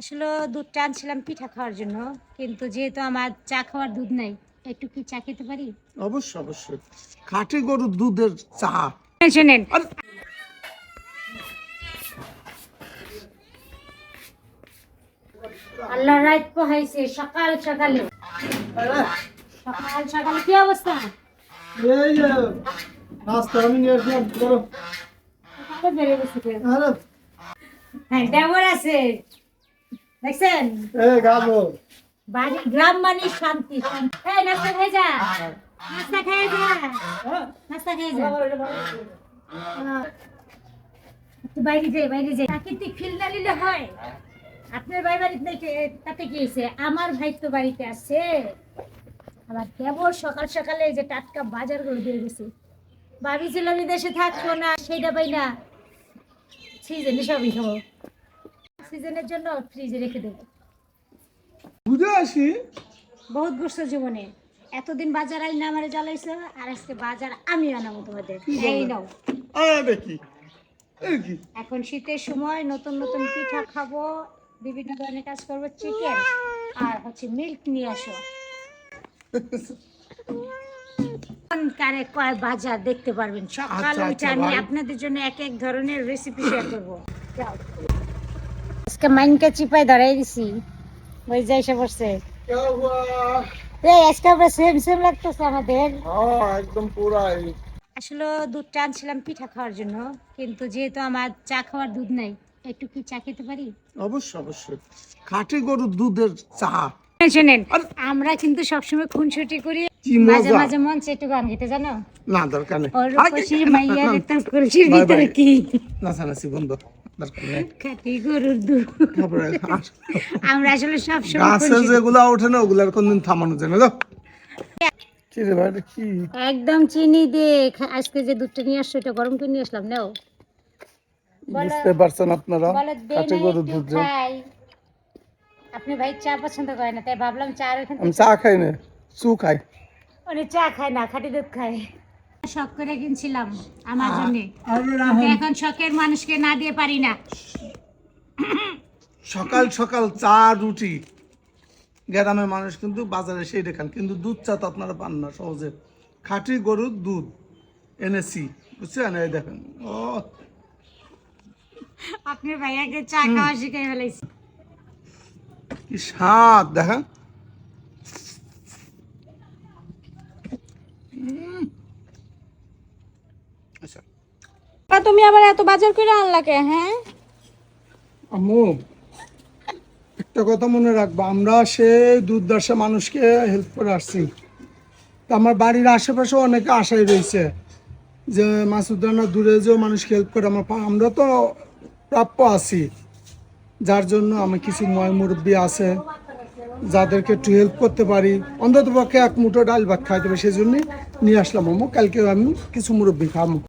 আসলে দুধটা আনছিলাম পিঠা খাওয়ার জন্য কিন্তু যেহেতু আমার চা খাওয়ার দুধ নাই একটু কি চা খেতে পারি? অবশ্যই অবশ্যই। খাঁটি গরুর দুধের চা। শোনেন। আল্লাহ রাত পোহাইছে সকাল সকালে। সকাল সকালে কি অবস্থা? এই যে নাস্তা আমি নিয়ে আসলাম করো। সকালে বেড়ে গেছে। আরে। হ্যাঁ দেবর আছে। দেখছেন? গাবো। বাড়ি গ্রাম মানে শান্তি এই নাস্তা খেয়ে যা। নাস্তা খেয়ে যা। নাস্তা খেয়ে যা। বাইরে যাই বাইরে যাই। প্রাকৃতিক ফিল না নিলে হয়। আপনার ভাই বাড়িতে তাতে কি হয়েছে আমার ভাই তো বাড়িতে আছে। আবার কেবল সকাল সকালে যে টাটকা বাজার করে দিয়ে গেছে ভাবি ছিল বিদেশে থাকব না সেইটা পাই না। সিজনে সবই খাব। সিজনের জন্য ফ্রিজে রেখে দেবো। বুঝে আসি? বহুত বছর জীবনে। এতদিন বাজার আই না আমারে জ্বালাইছে আর আজকে বাজার আমি আনাবো তোমাদের। এই নাও। আরে কি? এখন শীতের সময় নতুন নতুন পিঠা খাব বিভিন্ন ধরনের কাজ করব চিকেন আর হচ্ছে মিল্ক নিয়ে আসো। কারে কয় বাজার দেখতে পারবেন? সকাল আচ্ছা, উঠে আচ্ছা, আমি আপনাদের জন্য এক এক ধরনের রেসিপি শেয়ার করব। যাও। আজকে মাইনকে চিপাই ধরাই দিছি। ওই যাই সে পড়ছে। আজকে আমরা সেম সেম লাগতেছে আমাদের। হ্যাঁ, একদম পুরাই। আসলে পিঠা খাওয়ার জন্য কিন্তু যেহেতু আমার চা খাওয়ার দুধ নাই একটু কি চা খেতে পারি? অবশ্যই অবশ্যই। খাঁটি গরুর দুধের চা। শুনেন আমরা কিন্তু সবসময় খুনসুটি করি মাঝে মাঝে মন চেটু গান গেতে জানো? না দরকার নেই। মাইয়া ভিতরে কি? না বন্ধ। গরুর দুধ। তারপরে আমরা আসলে সবসময় গাছে যেগুলা ওঠে না ওগুলার কোনদিন থামানো যায় না কি রে ভাই এটা কি? একদম চিনি দিয়ে আজকে যে দুধটা নিয়ে আসছো এটা গরম করে নিয়ে আসলাম নাও। বুঝতে পারছেন আপনারা? বলো না গরুর দুধ। আপনি ভাই চা পছন্দ না তাই ভাবলাম চা ওখান আমি চা খাই না চু খাই। চা খায় না খাঁটি দুধ খায়। শখ করে কিনছিলাম আমার জন্য এখন শখের মানুষকে না দিয়ে পারি না। সকাল সকাল চা রুটি। গ্রামের মানুষ কিন্তু বাজারে সেই দেখান। কিন্তু দুধ চা তো আপনারা পান না সহজে। খাঁটি গরুর দুধ এনেছি বুঝছেন? এই দেখেন। ও। আপনার ভাইয়াকে চা খাওয়া শিখাই ফেলাইছি। কি স্বাদ দেখেন। তুমি আবার এত বাজার করে আনলাকে হ্যাঁ? আম্মু একটা কথা মনে রাখব আমরা সেই দুর্দশা মানুষকে হেল্প করে আসছি। তা আমার বাড়ির আশেপাশে অনেকে আশায় রয়েছে যে মাসুদ রানা দূরে যেও মানুষকে হেল্প করে আমার আমরা তো প্রাপ্য আছি। যার জন্য আমি কিছু ময় মুরব্বী আছে যাদেরকে একটু হেল্প করতে পারি। অন্তত পক্ষে এক মুঠো ডাল ভাত খাইতে পারি সেই জন্যই নিয়ে আসলাম আম্মু কালকে আমি কিছু মুরব্বী খাব